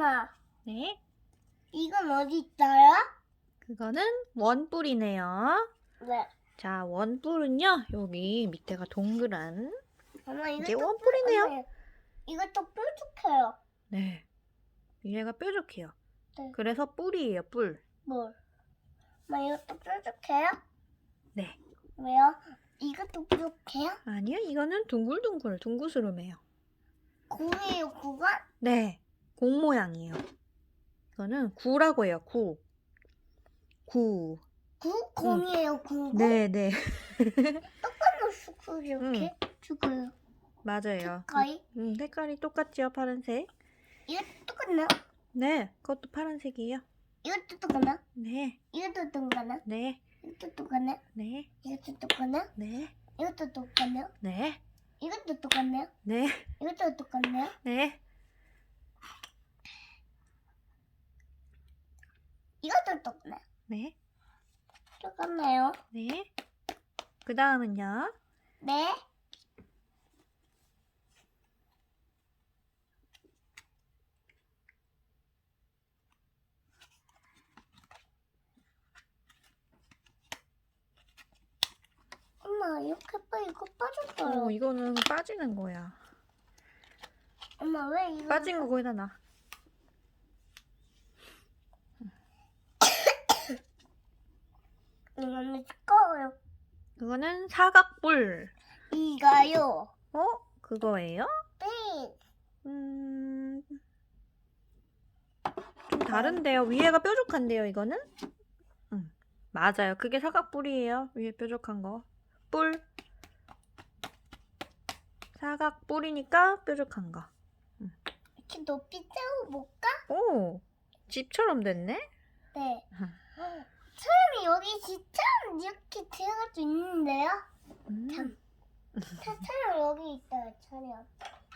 엄마, 네. 이건 어디 있어요? 그거는 원뿔이네요. 네. 자, 원뿔은요. 여기 밑에가 동그란. 엄마, 이거 또 원뿔이네요. 뾰- 이것도 뾰족해요. 네. 위에가 뾰족해요. 네. 그래서 뿔이에요, 뿔. 뭘? 엄마, 이것도 뾰족해요? 네. 왜요? 이것도 뾰족해요? 아니요, 이거는 둥글둥글, 둥그스름해요. 공이에요, 구가? 네. 공 모양이에요. 이거는 구라고 해요, 구. 구. 구? 공이에요, 구? 네, 네. 똑같은 수구 이렇게 죽어요. 맞아요. 색깔이? 음, 색깔이 똑같지요, 파란색. 이것도 똑같나? 네, 그것도 파란색이에요. 이것도 똑같나? 네, 이것도 똑같나? 네, 이것도 똑같네? 네, 이것도 똑같네? 네, 이것도 똑같네요? 네, 이것도 똑같네요? 네, 이것도 똑같네요? 네. 이것도 똑같네. 네, 똑같네요. 네. 그 다음은요. 네. 엄마 이렇게 빠 이거 빠졌어요. 어, 이거는 빠지는 거야. 엄마 왜 이거 빠진 거 거기다 놔. 이거는 두꺼워요. 그거는 사각뿔. 이거요. 어? 그거예요? 네. 음. 좀 다른데요. 위에가 뾰족한데요, 이거는? 음. 맞아요. 그게 사각뿔이에요. 위에 뾰족한 거. 뿔. 사각뿔이니까 뾰족한 거. 이렇게 높이 세워볼까? 오! 집처럼 됐네? 네. 사람이 여기 진짜 이렇게 들어갈 수 있는데요? 음. 참. 사- 사람 여기 있어요, 차량.